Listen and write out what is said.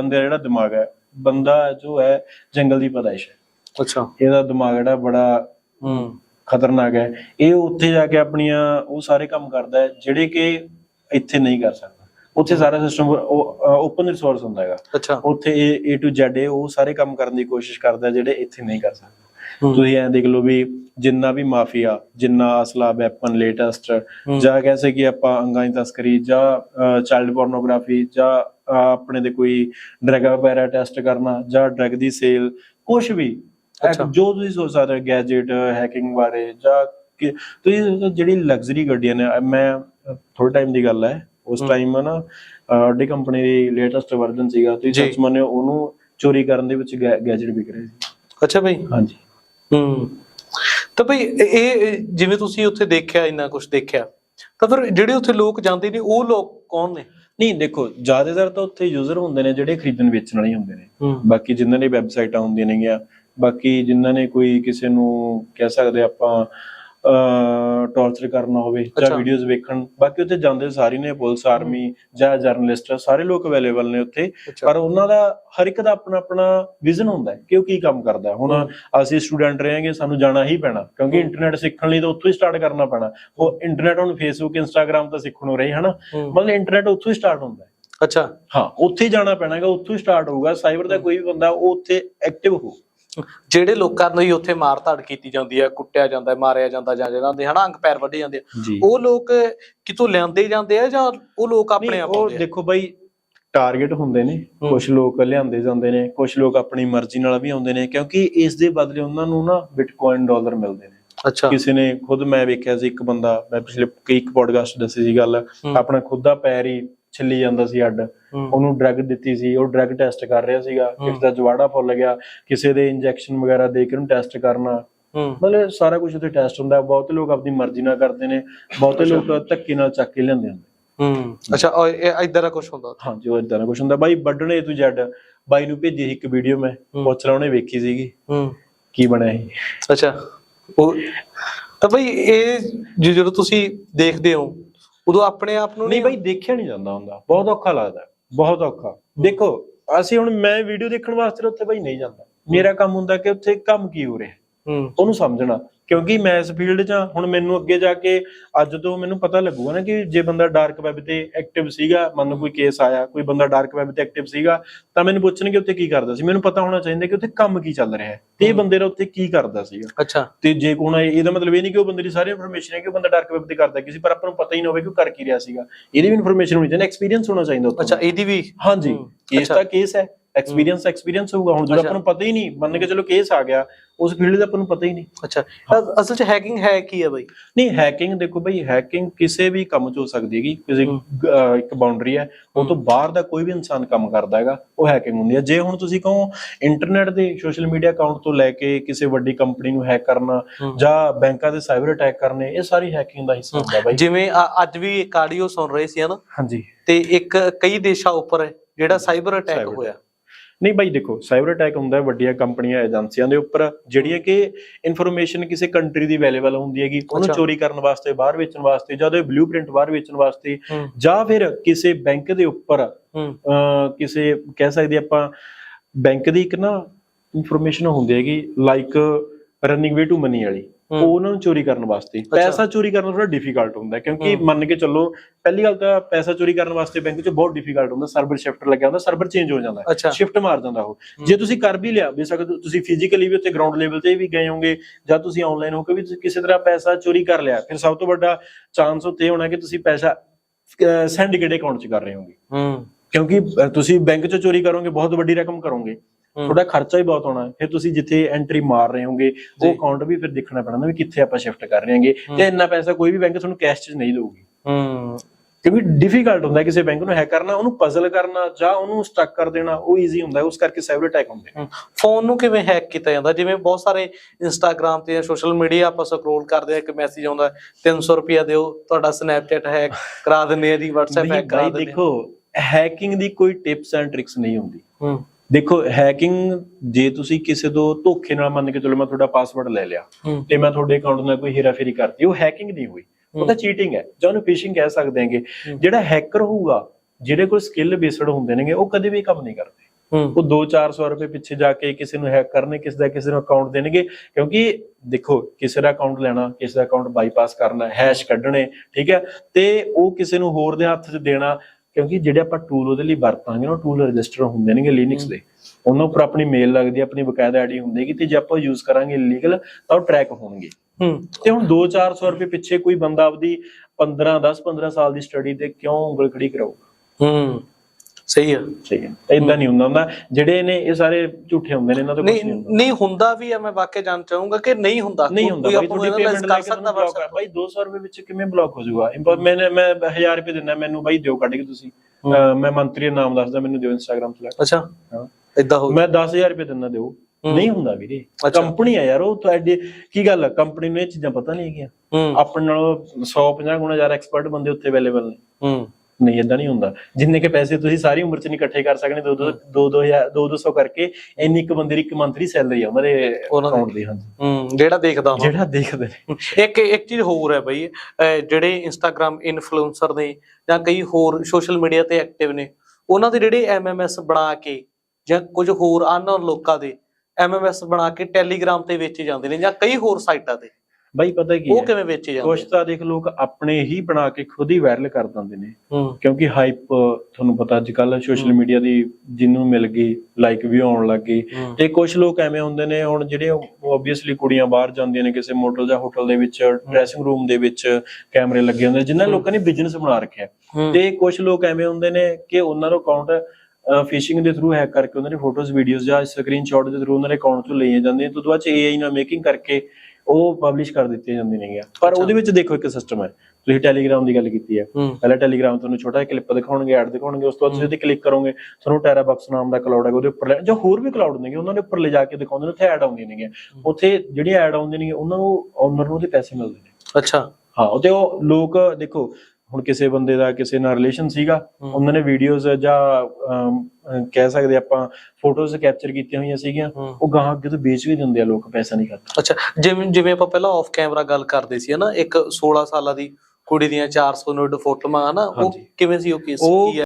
ਬੰਦੇ ਦਾ ਜਿਹੜਾ ਦਿਮਾਗ ਹੈ ਬੰਦਾ ਜੋ ਹੈ ਜੰਗਲ ਦੀ ਪੈਦਾਇਸ਼ ਹੈ। ਅੱਛਾ। ਇਹਦਾ ਦਿਮਾਗ ਜਿਹੜਾ ਬੜਾ ਹੂੰ। ਖਤਰਨਾਕ ਹੈ। ਇਹ ਉੱਥੇ ਜਾ ਕੇ ਆਪਣੀਆਂ ਉਹ ਸਾਰੇ ਕੰਮ ਕਰਦਾ ਹੈ ਜਿਹੜੇ ਕਿ ਇੱਥੇ ਨਹੀਂ ਕਰ ਸਕਦਾ। ਉੱਥੇ ਸਾਰਾ ਸਿਸਟਮ ਓਪਨ ਰਿਸੋਰਸ ਹੁੰਦਾ ਹੈਗਾ। ਅੱਛਾ। ਉੱਥੇ ਇਹ A to Z ਇਹ ਉਹ ਸਾਰੇ ਕੰਮ ਕਰਨ ਦੀ ਕੋਸ਼ਿਸ਼ ਕਰਦਾ ਹੈ ਜਿਹੜੇ ਇੱਥੇ ਨਹੀਂ ਕਰ ਸਕਦਾ। ਤੁਸੀਂ ਐਂ ਦੇਖ ਲਓ ਵੀ ਜਿੰਨਾ ਵੀ ਮਾਫੀਆ ਜਿੰਨਾ ਅਸਲਾ ਵੈਪਨ ਲੇਟੈਸਟ। ਜਾਂ ਕਹਿ ਸਕੀਏ ਆਪਾਂ ਅੰਗਾਂ ਦੀ ਤਸਕਰੀ ਜਾਂ ਚਾਈਲਡ ਪੋਰਨੋਗ੍ਰਾਫੀ ਜਾਂ ਆਪਣੇ ਦੇ ਕੋਈ ਡਰਗ ਵਗੈਰਾ ਟੈਸਟ ਕਰਨਾ ਜਾਂ ਡਰਗ ਦੀ ਸੇਲ ਕੁਝ ਵੀ। ਜੋ ਤੁਸੀਂ ਸੋਚ ਸਕਦੇ ਹੋ ਗੈਜਟ ਹੈਕਿੰਗ ਬਾਰੇ ਜਾਂ ਕਿ- ਤੁਸੀਂ ਜਿਹੜੀ ਲਗਜ਼ਰੀ ਗੱਡੀਆਂ ਨੇ ਮੈਂ ਥੋੜੇ ਟਾਈਮ ਦੀ ਗੱਲ ਹੈ। ਉਸ। ਟਾਈਮ ਨਾ ਆਡੀ ਕੰਪਨੀ ਦੀ ਲੇਟੈਸਟ ਵਰਜ਼ਨ ਸੀਗਾ ਤੁਸੀਂ। ਸੱਚ ਮੰਨਿਓ ਉਹਨੂੰ ਚੋਰੀ ਕਰਨ ਦੇ ਵਿੱਚ ਗੈਜਟ ਵਿਕ ਰਹੇ ਸੀ। ਅੱਛਾ ਭਾਈ ਹਾਂਜੀ। ਹੂੰ ਤਾਂ ਭਾਈ ਇਹ ਜਿਵੇਂ ਤੁਸੀਂ ਉੱਥੇ ਦੇਖਿਆ ਇੰਨਾ ਕੁਝ ਦੇਖਿਆ ਤਾਂ ਫਿਰ ਜਿਹੜੇ ਉੱਥੇ ਲੋਕ ਜਾਂਦੇ ਨੇ ਉਹ ਲੋਕ ਕੌਣ ਨੇ? ਨਹੀਂ ਦੇਖੋ ਜ਼ਿਆਦਾਤਰ ਤਾਂ ਉੱਥੇ ਯੂਜ਼ਰ ਹੁੰਦੇ ਨੇ ਜਿਹੜੇ ਖਰੀਦਣ ਵੇਚਣ ਵਾਲੇ ਹੁੰਦੇ ਨੇ। ਬਾਕੀ ਜਿਨ੍ਹਾਂ ਨੇ ਵੈਬਸਾਈਟਾਂ ਹੁੰਦੀਆਂ ਨੇਗੀਆਂ ਬਾਕੀ ਜਿਨ੍ਹਾਂ ਨੇ ਕੋਈ ਕਿਸੇ ਨੂੰ ਕਹਿ ਸਕਦੇ ਆਪਾਂ ਟੌਰਚਰ ਕਰਨਾ ਹੋਵੇ। ਜਾਂ ਵੀਡੀਓਜ਼ ਵੇਖਣ। ਬਾਕੀ ਉੱਥੇ ਜਾਂਦੇ ਸਾਰੇ ਨੇ ਪੁਲਿਸ ਆਰਮੀ ਜਾਂ ਜਰਨਲਿਸਟ ਸਾਰੇ ਲੋਕ ਅਵੇਲੇਬਲ ਨੇ ਉੱਥੇ। ਪਰ ਉਹਨਾਂ ਦਾ ਹਰ ਇੱਕ ਦਾ ਆਪਣਾ ਆਪਣਾ ਵਿਜ਼ਨ ਹੁੰਦਾ ਹੈ ਕਿ ਉਹ ਕੀ ਕੰਮ ਕਰਦਾ। ਹੁਣ। ਅਸੀਂ ਸਟੂਡੈਂਟ ਰਹਾਂਗੇ ਸਾਨੂੰ ਜਾਣਾ ਹੀ ਪੈਣਾ। ਕਿਉਂਕਿ। ਇੰਟਰਨੈਟ ਸਿੱਖਣ ਲਈ ਤਾਂ ਉੱਥੋਂ ਹੀ ਸਟਾਰਟ ਕਰਨਾ ਪੈਣਾ। ਉਹ ਇੰਟਰਨੈਟ ਹੁਣ ਫੇਸਬੁੱਕ ਇੰਸਟਾਗ੍ਰam ਤਾਂ ਸਿੱਖਣ ਨੂੰ ਰਹੇ ਹਨਾ। ਮਤਲਬ ਇੰਟਰਨੈਟ ਉੱਥੋਂ ਹੀ ਸਟਾਰਟ ਹੁੰਦਾ ਹੈ। ਅੱਛਾ। ਹਾਂ ਉੱਥੇ ਜਾਣਾ ਪੈਣਾਗਾ ਉੱਥੋਂ ਹੀ ਸਟਾਰਟ ਹੋਊਗਾ। ਸਾਈਬਰ ਦਾ ਕੋਈ ਵੀ ਬੰਦਾ ਉਹ ਉੱਥੇ ਐਕਟਿਵ ਹੋ ਜਿਹੜੇ ਲੋਕਾਂ ਨੂੰ ਉੱਥੇ ਮਾਰ ਧਾੜ ਕੀਤੀ ਜਾਂਦੀ ਹੈ ਕੁੱਟਿਆ ਜਾਂਦਾ ਹੈ ਮਾਰਿਆ ਜਾਂਦਾ ਜਾਂ ਜਿਹਨਾਂ ਦੇ ਹਨਾ ਅੰਗ ਪੈਰ ਵੱਢੇ ਜਾਂਦੇ ਆ ਉਹ ਲੋਕ ਕਿਤੋਂ ਲਿਆਂਦੇ ਜਾਂਦੇ ਆ ਜਾਂ ਉਹ ਲੋਕ ਆਪਣੇ ਆਪ ਉਹ ਦੇਖੋ ਬਾਈ ਟਾਰਗੇਟ ਹੁੰਦੇ ਨੇ। ਕੁਝ ਲੋਕ ਲਿਆਂਦੇ ਜਾਂਦੇ ਨੇ ਕੁਝ ਲੋਕ ਆਪਣੀ ਮਰਜ਼ੀ ਨਾਲ ਵੀ ਆਉਂਦੇ ਨੇ ਕਿਉਂਕਿ ਇਸ ਦੇ ਬਦਲੇ ਉਹਨਾਂ ਨੂੰ ਨਾ ਬਿਟਕੋਇਨ ਡਾਲਰ ਮਿਲਦੇ ਨੇ ਅੱਛਾ ਕਿਸੇ ਨੇ ਖੁਦ ਮੈਂ ਵੇਖਿਆ ਸੀ ਇੱਕ ਬੰਦਾ ਮੈਂ ਪਿਛਲੇ ਕਈ ਇੱਕ ਪੋਡਕਾਸਟ ਦੱਸੀ ਸੀ ਗੱਲ। ਆਪਣਾ ਖੁਦ ਦਾ ਪੈਰ ਹੀ ਛਿੱਲੀ ਜਾਂਦਾ ਸੀ ਅੱਡ। ਹੂੰ। ਉਹਨੂੰ ਡਰੱਗ ਦਿੱਤੀ ਸੀ। ਉਹ ਡਰੱਗ ਟੈਸਟ ਕਰ ਰਿਹਾ ਸੀਗਾ। ਕਿਸੇ ਦਾ ਜਵਾੜਾ ਫੁੱਲ ਗਿਆ। ਕਿਸੇ ਦੇ ਇੰਜੈਕਸ਼ਨ ਵਗੈਰਾ ਦੇ ਕੇ ਉਹਨੂੰ ਟੈਸਟ ਕਰਨਾ। ਮਤਲਬ ਸਾਰਾ ਕੁਝ ਉੱਥੇ ਟੈਸਟ ਹੁੰਦਾ। ਬਹੁਤੇ ਲੋਕ ਆਪਣੀ ਮਰਜ਼ੀ ਨਾਲ ਕਰਦੇ ਨੇ। ਬਹੁਤੇ। ਲੋਕ ਧੱਕੇ ਨਾਲ ਚੱਕ ਕੇ ਲਿਆਉਂਦੇ ਹੁੰਦੇ। ਹੂੰ। ਅੱਛਾ ਇਦਾਂ ਦਾ ਕੁਝ ਹੁੰਦਾ ਹਾਂਜੀ ਉਹ ਇਦਾਂ ਦਾ ਕੁਝ ਹੁੰਦਾ। ਬਾਈ ਵੱਢਣੇ ਤੂੰ ਜੱਡ। ਬਾਈ ਨੂੰ ਭੇਜੀ ਸੀ ਇੱਕ ਵੀਡੀਓ ਮੈਂ। ਪੁੱਛ ਲਾ ਉਹਨੇ ਵੇਖੀ ਸੀਗੀ। ਹੂੰ। ਕੀ ਬਣਿਆ ਸੀ। ਅੱਛਾ। ਉਹ ਤਾਂ ਬਈ ਇਹ ਜਦੋਂ ਤੁਸੀਂ ਦੇਖਦੇ ਹੋ ਉਦੋਂ ਆਪਣੇ ਆਪ ਨੂੰ ਨਹੀਂ ਬਾਈ ਦੇਖਿਆ ਨਹੀਂ ਜਾਂਦਾ ਹੁੰਦਾ। ਬਹੁਤ ਔਖਾ ਲੱਗਦਾ। ਬਹੁਤ ਔਖਾ। ਦੇਖੋ ਅਸੀਂ ਹੁਣ ਮੈਂ ਵੀਡੀਓ ਦੇਖਣ ਵਾਸਤੇ ਉੱਥੇ ਬਾਈ ਨਹੀਂ ਜਾਂਦਾ। ਮੇਰਾ ਕੰਮ ਹੁੰਦਾ ਕਿ ਉੱਥੇ ਕੰਮ ਕੀ ਹੋ ਰਿਹਾ। ਉਹਨੂੰ ਸਮਝਣਾ ਕਿਉਂਕਿ ਮੈਂ ਇਸ ਫੀਲਡ 'ਚ ਹੁਣ ਮੈਨੂੰ ਅੱਗੇ ਜਾ ਕੇ ਅੱਜ ਤੋਂ ਮੈਨੂੰ ਪਤਾ ਲੱਗੂਗਾ ਨਾ ਕਿ ਜੇ ਬੰਦਾ ਡਾਰਕ ਵੈਬ ਤੇ ਐਕਟਿਵ ਸੀਗਾ ਮੰਨ ਲਓ ਕੋਈ ਕੇਸ ਆਇਆ ਕੋਈ ਬੰਦਾ ਡਾਰਕ ਵੈਬ ਤੇ ਐਕਟਿਵ ਸੀਗਾ ਤਾਂ ਮੈਨੂੰ ਪੁੱਛਣਗੇ ਉੱਥੇ ਕੀ ਕਰਦਾ ਸੀ। ਮੈਨੂੰ ਪਤਾ ਹੋਣਾ ਚਾਹੀਦਾ ਕਿ ਉੱਥੇ ਕੰਮ ਕੀ ਚੱਲ ਰਿਹਾ ਹੈ ਤੇ ਇਹ। ਬੰਦੇ ਦਾ ਉੱਥੇ ਕੀ ਕਰਦਾ ਸੀਗਾ। ਅੱਛਾ। ਤੇ ਜੇ ਕੋਣ ਇਹਦਾ ਮਤਲਬ ਇਹ ਨਹੀਂ ਕਿ ਉਹ ਬੰਦੇ ਦੀ ਸਾਰੀ ਇਨਫੋਰਮੇਸ਼ਨ ਹੈ ਕਿ ਉਹ ਬੰਦਾ ਡਾਰਕ ਵੈਬ ਤੇ ਕਰਦਾ ਕਿਸੇ ਪਰ ਆਪਾਂ ਨੂੰ ਪਤਾ ਹੀ ਨਾ ਹੋਵੇ ਕਿ ਉਹ ਕਰ ਕੀ ਰਿਹਾ ਸੀਗਾ। ਇਹਦੀ ਵੀ ਇਨਫੋਰਮੇਸ਼ਨ ਹੋਣੀ ਚਾਹੀਦੀ ਐਕਸਪੀਰੀਅੰਸ ਹੋਣਾ ਚਾਹੀਦਾ ਉੱਥੇ ਅੱਛਾ ਇਹਦੀ ਵੀ? ਹਾਂਜੀ ਕੇਸ। ਤਾਂ ਕੇਸ ਹੈ। ਐਕਸਪੀਰੀਅੰਸ ਐਕਸਪੀਰੀਅੰਸ ਹੋਊਗਾ। ਹੁਣ ਅੱਛਾ। ਆਪਾਂ ਨੂੰ ਪਤਾ ਹੀ ਨਹੀਂ ਮੰਨ ਕੇ ਚਲੋ ਕੇਸ ਆ ਗਿਆ ਉਸ ਫੀਲਡ ਦਾ ਆਪਾਂ ਨੂੰ ਪਤਾ ਹੀ ਨਹੀਂ। ਅੱਛਾ ਅਸਲ ਚ ਹੈਕਿੰਗ ਹੈ ਕੀ ਹੈ ਬਈ? ਨਹੀਂ ਹੈਕਿੰਗ ਦੇਖੋ ਬਈ ਹੈਕਿੰਗ ਕਿਸੇ ਵੀ ਕੰਮ 'ਚ ਹੋ ਸਕਦੀ ਹੈਗੀ। ਕਿਸੇ ਇੱਕ ਬਾਉਂਡਰੀ ਹੈ। ਉਹ ਤੋਂ ਬਾਹਰ ਦਾ ਕੋਈ ਵੀ ਇਨਸਾਨ ਕੰਮ ਕਰਦਾ ਹੈਗਾ ਉਹ ਹੈਕਿੰਗ ਹੁੰਦੀ ਹੈ। ਜੇ ਹੁਣ ਤੁਸੀਂ ਕਹੋ ਇੰਟਰਨੈਟ ਦੇ ਸੋਸ਼ਲ ਮੀਡੀਆ ਅਕਾਊਂਟ ਤੋਂ ਲੈ ਕੇ ਕਿਸੇ ਵੱਡੀ ਕੰਪਨੀ ਨੂੰ ਹੈਕ ਕਰਨਾ। ਜਾਂ ਬੈਂਕਾਂ ਦੇ ਸਾਈਬਰ ਅਟੈਕ ਕਰਨੇ ਇਹ ਸਾਰੀ ਹੈਕਿੰਗ ਦਾ ਹਿੱਸਾ ਹੁੰਦਾ ਬਾਈ। ਜਿਵੇਂ ਅੱਜ ਵੀ ਇੱਕ ਆਡੀਓ ਸੁਣ ਰਹੇ ਸੀ ਹਨਾ ਹਾਂਜੀ। ਤੇ ਇੱਕ ਕਈ ਦੇਸ਼ਾਂ ਉੱਪਰ ਜਿਹੜਾ ਸਾਈਬਰ ਅਟੈਕ ਹੋਇਆ। ਨਹੀਂ ਬਾਈ ਦੇਖੋ ਸਾਈਬਰ ਅਟੈਕ ਹੁੰਦਾ ਵੱਡੀਆਂ ਕੰਪਨੀਆਂ ਏਜੰਸੀਆਂ ਦੇ ਉੱਪਰ ਜਿਹੜੀਆਂ ਕਿ ਇਨਫੋਰਮੇਸ਼ਨ ਕਿਸੇ ਕੰਟਰੀ ਦੀ ਅਵੇਲੇਬਲ ਹੁੰਦੀ ਹੈਗੀ ਉਹਨੂੰ। ਚੋਰੀ ਕਰਨ ਵਾਸਤੇ ਬਾਹਰ ਵੇਚਣ ਵਾਸਤੇ ਜਾਂ ਉਹਦੇ ਬਲੂਪ੍ਰਿੰਟ ਬਾਹਰ ਵੇਚਣ ਵਾਸਤੇ ਜਾਂ ਫਿਰ ਕਿਸੇ ਬੈਂਕ ਦੇ ਉੱਪਰ ਕਿਸੇ ਕਹਿ ਸਕਦੇ ਆਪਾਂ ਬੈਂਕ ਦੀ ਇੱਕ ਨਾ ਇਨਫੋਰਮੇਸ਼ਨ ਹੁੰਦੀ ਹੈਗੀ like running way to money ਵਾਲੀ। ਉਹ ਉਹਨਾਂ ਨੂੰ ਚੋਰੀ ਕਰਨ ਵਾਸਤੇ। ਪੈਸਾ ਚੋਰੀ ਕਰਨਾ ਥੋੜਾ ਡਿਫਿਕਲਟ ਹੁੰਦਾ ਕਿਉਂਕਿ। ਮੰਨ ਕੇ ਚੱਲੋ ਪਹਿਲੀ ਗੱਲ ਤਾਂ ਪੈਸਾ ਚੋਰੀ ਕਰਨ ਵਾਸਤੇ ਬੈਂਕ 'ਚ ਬਹੁਤ ਡਿਫਿਕਲਟ ਹੁੰਦਾ ਸਰਵਰ ਸ਼ਿਫਟ ਲੱਗਿਆ ਹੁੰਦਾ ਸਰਵਰ ਚੇਂਜ ਹੋ ਜਾਂਦਾ ਸ਼ਿਫਟ ਮਾਰ ਜਾਂਦਾ ਉਹ। ਜੇ ਤੁਸੀਂ ਕਰ ਵੀ ਲਿਆ ਬੇਸ਼ੱਕ ਤੁਸੀਂ ਫਿਜ਼ੀਕਲੀ ਵੀ ਉੱਤੇ ਗਰਾਊਂਡ ਲੈਵਲ ਤੇ ਵੀ ਗਏ ਹੋਗੇ ਜਾਂ ਤੁਸੀਂ ਆਨਲਾਈਨ ਹੋ ਕੇ ਵੀ ਤੁਸੀਂ ਕਿਸੇ ਤਰ੍ਹਾਂ ਪੈਸਾ ਚੋਰੀ ਕਰ ਲਿਆ ਫਿਰ ਸਭ ਤੋਂ ਵੱਡਾ ਚਾਂਸ ਉੱਤੇ ਹੋਣਾ ਕਿ ਤੁਸੀਂ ਪੈਸਾ ਸੈਂਡ ਕਿਹੜੇ ਅਕਾਊਂਟ 'ਚ ਕਰ ਰਹੇ ਹੋਗੇ ਹੂੰ। ਕਿਉਂਕਿ ਤੁਸੀਂ ਬੈਂਕ 'ਚ ਚੋਰੀ ਕਰੋਗੇ ਬਹੁਤ ਵੱਡੀ ਰਕਮ ਕਰੋਗੇ। ਤੁਹਾਡਾ ਖਰਚਾ ਹੀ ਬਹੁਤ ਹੋਣਾ ਹੈ। ਫਿਰ ਤੁਸੀਂ ਜਿੱਥੇ ਐਂਟਰੀ ਮਾਰ ਰਹੇ ਹੋਗੇ। ਉਹ ਅਕਾਊਂਟ ਵੀ ਫਿਰ ਦੇਖਣਾ ਪੈਣਾ ਵੀ ਕਿੱਥੇ ਆਪਾਂ ਸ਼ਿਫਟ ਕਰ ਰਹੇ ਹਾਂਗੇ। ਤੇ ਇੰਨਾ ਪੈਸਾ ਕੋਈ ਵੀ ਬੈਂਕ ਤੁਹਾਨੂੰ ਕੈਸ਼ 'ਚ ਨਹੀਂ ਦੇਊਗੀ। ਹੂੰ। ਕਿਉਂਕਿ ਡਿਫਿਕਲਟ ਹੁੰਦਾ ਕਿਸੇ ਬੈਂਕ ਨੂੰ ਹੈਕ ਕਰਨਾ ਉਹਨੂੰ ਪਜ਼ਲ ਕਰਨਾ ਜਾਂ ਉਹਨੂੰ ਸਟਕ ਕਰ ਦੇਣਾ ਉਹ ਈਜ਼ੀ ਹੁੰਦਾ ਉਸ ਕਰਕੇ ਸਾਈਬਰ ਅਟੈਕ ਹੁੰਦੇ ਫੋਨ ਨੂੰ ਕਿਵੇਂ ਹੈਕ ਕੀਤਾ ਜਾਂਦਾ? ਜਿਵੇਂ ਬਹੁਤ ਸਾਰੇ ਇੰਸਟਾਗ੍ਰam ਤੇ ਸੋਸ਼ਲ ਮੀਡੀਆ ਆਪਾਂ ਸਕਰੋਲ ਕਰਦੇ ਆ ਇੱਕ ਮੈਸੇਜ ਆਉਂਦਾ 300 ਰੁਪਿਆ ਦਿਓ ਤੁਹਾਡਾ ਸਨੈਪਚੈਟ ਹੈਕ ਕਰਾ ਦਿੰਦੇ ਆ ਜੀ WhatsApp ਹੈਕ ਕਰਾ ਦਿੰਦੇ ਦੇਖੋ ਹੈਕਿੰਗ ਦੀ ਕੋਈ ਟਿਪਸ ਐਂਡ ਟ੍ਰਿਕਸ ਨਹੀਂ ਹੁੰਦੀ। ਹੂੰ। ਦੇਖੋ ਹੈਕਿੰਗ ਜੇ ਤੁਸੀਂ ਕਿਸੇ ਤੋਂ ਧੋਖੇ ਨਾਲ ਮੰਨ ਕੇ ਚਲੋ ਮੈਂ ਤੁਹਾਡਾ ਪਾਸਵਰਡ ਲੈ ਲਿਆ ਤੇ ਮੈਂ ਤੁਹਾਡੇ ਅਕਾਊਂਟ ਨਾਲ ਕੋਈ ਹੇਰਾਫੇਰੀ ਕਰਤੀ ਉਹ ਹੈਕਿੰਗ ਨਹੀਂ ਹੋਈ। ਉਹ ਤਾਂ ਚੀਟਿੰਗ ਹੈ ਜਾਂ ਉਹਨੂੰ ਫਿਸ਼ਿੰਗ ਕਹਿ ਸਕਦੇ ਹਾਂਗੇ। ਜਿਹੜਾ ਹੈਕਰ ਹੋਊਗਾ ਜਿਹੜੇ ਕੋਲ ਸਕਿੱਲ ਬੇਸਡ ਹੁੰਦੇ ਨੇਗੇ ਉਹ ਕਦੇ ਵੀ ਕੰਮ ਨਹੀਂ ਕਰਦੇ। ਉਹ 2-400 ਰੁਪਏ ਪਿੱਛੇ ਜਾ ਕੇ ਕਿਸੇ ਨੂੰ ਹੈਕ ਕਰਨੇ ਕਿਸੇ ਦਾ ਕਿਸੇ ਨੂੰ ਅਕਾਊਂਟ ਦੇਣਗੇ ਕਿਉਂਕਿ ਦੇਖੋ ਕਿਸੇ ਦਾ ਅਕਾਊਂਟ ਲੈਣਾ ਕਿਸੇ ਦਾ ਅਕਾਊਂਟ ਬਾਈਪਾਸ ਕਰਨਾ ਹੈਸ਼ ਕੱਢਣੇ ਠੀਕ ਹੈ? ਤੇ ਉਹ ਕਿਸੇ ਨੂੰ ਹੋਰ ਦੇ ਹੱਥ 'ਚ ਦੇਣਾ ਕਿਉਂਕਿ ਜਿਹੜੇ ਆਪਾਂ ਟੂਲ ਉਹਦੇ ਲਈ ਵਰਤਾਂਗੇ ਨਾ ਟੂਲ ਰਜਿਸਟਰ ਹੁੰਦੇ ਨੇਗੇ ਲਿਨਕਸ ਦੇ। ਉਹਨਾਂ ਉੱਪਰ ਆਪਣੀ ਮੇਲ ਲੱਗਦੀ ਆਪਣੀ ਬਕਾਇਦਾ ਆਈਡੀ ਹੁੰਦੀਗੀ ਤੇ ਜੇ ਆਪਾਂ ਯੂਜ਼ ਕਰਾਂਗੇ ਇਲੀਗਲ ਤਾਂ ਉਹ ਟਰੈਕ ਹੋਣਗੇ। ਹੂੰ। ਤੇ ਹੁਣ 2-400 ਰੁਪਏ ਪਿੱਛੇ ਕੋਈ ਬੰਦਾ ਆਪਦੀ 15 10-15 ਸਾਲ ਦੀ ਸਟੱਡੀ ਤੇ ਕਿਉਂ ਉਂਗਲ ਖੜੀ ਕਰਾਊਗਾ? ਹੂੰ। ਸਹੀ ਹੈ ਠੀਕ ਹੈ ਇਦਾਂ ਨਹੀਂ ਹੁੰਦਾ ਹੁੰਦਾ ਜਿਹੜੇ ਨੇ ਇਹ ਸਾਰੇ ਝੂਠੇ ਹੁੰਦੇ ਨੇ ਇਹਨਾਂ ਤੋਂ ਕੁਝ ਨਹੀਂ ਨਹੀਂ ਹੁੰਦਾ। ਨਹੀਂ ਹੁੰਦਾ ਵੀ ਹੈ ਮੈਂ ਵਾਕਿਆ ਜਾਣ ਚਾਹੂੰਗਾ ਕਿ ਨਹੀਂ ਹੁੰਦਾ। ਨਹੀਂ ਹੁੰਦਾ ਬਾਈ ਤੁਹਾਡੀ ਪੇਮੈਂਟ ਕਰ ਸਕਦਾ ਬਾਈ 200 ਰੁਪਏ ਵਿੱਚ ਕਿਵੇਂ ਬਲੌਕ ਹੋ ਜਾਊਗਾ? ਮੈਨੇ ਮੈਂ 1000 ਰੁਪਏ ਦਿੰਦਾ ਮੈਨੂੰ ਬਾਈ ਦਿਓ ਕੱਢ ਕੇ ਤੁਸੀਂ। ਮੈਂ ਮੰਤਰੀ ਦਾ ਨਾਮ ਦੱਸਦਾ ਮੈਨੂੰ ਦਿਓ ਇੰਸਟਾਗ੍ਰam ਤੇ ਅੱਛਾ। ਹਾਂ। ਇਦਾਂ ਹੋ ਮੈਂ 10000 ਰੁਪਏ ਦਿੰਦਾ ਦਿਓ। ਨਹੀਂ ਹੁੰਦਾ ਵੀਰੇ। ਕੰਪਨੀ ਆ ਯਾਰ ਉਹ ਤੁਹਾਡੇ ਕੀ ਗੱਲ ਆ? ਕੰਪਨੀ ਨੂੰ ਇਹ ਚੀਜ਼ਾਂ ਪਤਾ ਨਹੀਂ ਹੈਗੀਆਂ। ਆਪਣੇ ਨਾਲੋਂ 150 ਗੁਣਾ ਜ਼ਿਆਦਾ ਐਕਸਪਰਟ ਬੰਦੇ ਉੱਥੇ ਅਵੇਲੇਬਲ ਨੇ। ਹੂੰ। ਨਹੀਂ ਇਦਾਂ ਨਹੀਂ ਹੁੰਦਾ। ਜਿੰਨੇ ਕੇ ਪੈਸੇ ਤੁਸੀਂ ਸਾਰੀ ਉਮਰ ਚ ਨਹੀਂ ਇਕੱਠੇ ਕਰ ਸਕਦੇ ਦੋ ਦੋ ਦੋ ਦੋ ਹਜ਼ਾਰ ਦੋ ਦੋ ਸੌ ਕਰਕੇ ਇੰਨੀ ਇੱਕ ਬੰਦੇ ਦੀ ਇੱਕ ਮੰਥ ਦੀ ਸੈਲਰੀ ਆ ਉਹਨਾਂ ਦੇ। ਅਕਾਊਂਟ ਹਾਂਜੀ। ਹੂੰ ਜਿਹੜਾ ਦੇਖਦਾ ਹਾਂ ਜਿਹੜਾ ਦੇਖਦੇ ਨੇ। ਇੱਕ ਇੱਕ ਚੀਜ਼ ਹੋਰ ਹੈ ਬਈ ਜਿਹੜੇ ਇੰਸਟਾਗ੍ਰam ਇਨਫਲੂਐਂਸਰ ਨੇ ਜਾਂ ਕਈ ਹੋਰ ਸੋਸ਼ਲ ਮੀਡੀਆ ਤੇ ਐਕਟਿਵ ਨੇ ਉਹਨਾਂ ਦੇ ਜਿਹੜੇ ਐਮਐਮਐਸ ਬਣਾ ਕੇ ਜਾਂ ਕੁਝ ਹੋਰ ਅਨਨੋਨ ਲੋਕਾਂ ਦੇ ਐਮਐਮਐਸ ਬਣਾ ਕੇ ਟੈਲੀਗ੍ਰਾਮ ਤੇ ਵੇਚੇ ਜਾਂਦੇ ਨੇ ਜਾਂ ਕਈ ਹੋਰ ਸਾਈਟਾਂ ਤੇ। ਬਾਈ ਪਤਾ ਕੀ ਉਹ ਕਿਵੇਂ ਵੇਚੇ ਜਾਂਦੇ ਕੁਛ ਤਾਂ ਦੇਖ ਲੋਕ ਆਪਣੇ ਹੀ ਬਣਾ ਕੇ ਖੁਦ ਹੀ ਵਾਇਰਲ ਕਰ ਦਿੰਦੇ ਨੇ। ਕਿਉਂਕਿ ਹਾਈਪ ਤੁਹਾਨੂੰ ਪਤਾ ਅੱਜ ਕੱਲ ਸੋਸ਼ਲ ਮੀਡੀਆ ਦੀ ਜਿੰਨੂੰ ਮਿਲ ਗਈ ਲਾਈਕ ਵੀ ਆਉਣ ਲੱਗ ਗਈ। ਤੇ ਕੁਝ ਲੋਕ ਐਵੇਂ ਹੁੰਦੇ ਨੇ ਹੁਣ ਜਿਹੜੇ ਓਬਵੀਅਸਲੀ ਕੁੜੀਆਂ ਬਾਹਰ ਜਾਂਦੀਆਂ ਨੇ ਕਿਸੇ ਮੋਟਲ ਜਾਂ ਹੋਟਲ ਦੇ ਵਿੱਚ ਡਰੈਸਿੰਗ ਰੂਮ ਦੇ ਵਿੱਚ ਕੈਮਰੇ ਲੱਗੇ ਹੁੰਦੇ ਨੇ, ਜਿਨ੍ਹਾਂ ਲੋਕਾਂ ਨੇ ਬਿਜ਼ਨਸ ਬਣਾ ਰੱਖਿਆ। ਤੇ ਕੁਝ ਲੋਕ ਐਵੇਂ ਹੁੰਦੇ ਨੇ ਕਿ ਉਹਨਾਂ ਦਾ ਅਕਾਊਂਟ ਫਿਸ਼ਿੰਗ ਦੇ ਥਰੂ ਹੈਕ ਕਰਕੇ ਉਹਨਾਂ ਦੇ ਫੋਟੋਜ਼ ਵੀਡੀਓਜ਼ ਜਾਂ ਸਕਰੀਨਸ਼ਾਟ ਦੇ ਥਰੂ ਉਹਨਾਂ ਦੇ ਅਕਾਊਂਟ ਤੋਂ ਲਈਆਂ ਜਾਂਦੀਆਂ ਤੇ ਬਾਅਦ ਚ AI ਨਾਲ ਮੇਕਿੰਗ ਕਰਕੇ ਉਹ ਪਬਲਿਸ਼ ਕਰ ਦਿੱਤੀਆਂ ਜਾਂਦੀਆਂ ਨੇਗੀਆਂ। ਪਰ। ਉਹਦੇ ਵਿੱਚ ਦੇਖੋ ਇੱਕ ਸਿਸਟਮ ਹੈ। ਤੁਸੀਂ ਟੈਲੀਗ੍ਰਾਮ ਦੀ ਗੱਲ ਕੀਤੀ ਹੈ। ਹੂੰ। ਪਹਿਲਾਂ ਟੈਲੀਗ੍ਰਾਮ ਤੁਹਾਨੂੰ ਛੋਟਾ ਜਿਹਾ ਕਲਿੱਪ ਦਿਖਾਉਣਗੇ ਐਡ ਦਿਖਾਉਣਗੇ ਉਸ ਤੋਂ ਬਾਅਦ ਤੁਸੀਂ ਉਹਤੇ ਕਲਿੱਕ ਕਰੋਗੇ ਤੁਹਾਨੂੰ ਟੈਰਾਬਕਸ ਨਾਮ ਦਾ ਕਲਾਉਡ ਹੈਗਾ ਉਹਦੇ ਉੱਪਰ ਲੈ- ਜਾਂ ਹੋਰ ਵੀ ਕਲਾਉਡ ਨੇਗੇ ਉਹਨਾਂ ਦੇ ਉੱਪਰ ਲੈ ਜਾ ਕੇ ਦਿਖਾਉਂਦੇ ਨੇ ਉੱਥੇ ਐਡ ਆਉਂਦੀਆਂ ਨੇਗੀਆਂ। ਉੱਥੇ ਜਿਹੜੀਆਂ ਐਡ ਆਉਂਦੀਆਂ ਨੇਗੀਆਂ ਉਹਨਾਂ ਨੂੰ ਓਨਰ ਨੂੰ ਉਹਦੇ ਪੈਸੇ ਮਿਲਦੇ ਨੇ। ਅੱਛਾ। ਹਾਂ ਉਹ ਤੇ ਉਹ ਲੋਕ ਦੇਖੋ ਹੁਣ ਕਿਸੇ ਬੰਦੇ ਦਾ ਕਿਸੇ ਨਾਲ ਰਿਲੇਸ਼ਨ ਸੀਗਾ। ਉਹਨਾਂ ਨੇ ਵੀਡੀਓਜ਼ ਜਾਂ ਕਹਿ ਸਕਦੇ ਆਪਾਂ ਫੋਟੋਜ਼ ਕੈਪਚਰ ਕੀਤੀਆਂ ਹੋਈਆਂ ਸੀਗੀਆਂ ਉਹ ਗਾਹਾਂ ਅੱਗੇ ਤੋਂ ਵੇਚ ਵੀ ਦਿੰਦੇ ਆ ਲੋਕ ਪੈਸਾ ਨਹੀਂ ਕਰਦਾ ਅੱਛਾ ਜਿਵੇਂ ਜਿਵੇਂ ਆਪਾਂ ਪਹਿਲਾਂ ਆਫ ਕੈਮਰਾ ਗੱਲ ਕਰਦੇ ਸੀ ਹਨਾ ਇੱਕ 16 ਸਾਲਾਂ ਦੀ ਕੁੜੀ ਦੀਆਂ 400 ਨੋਟ ਫੋਟੋਆਂ ਹਨਾ ਉਹ। ਕਿਵੇਂ ਸੀ ਉਹ ਕੇਸ ਕੀ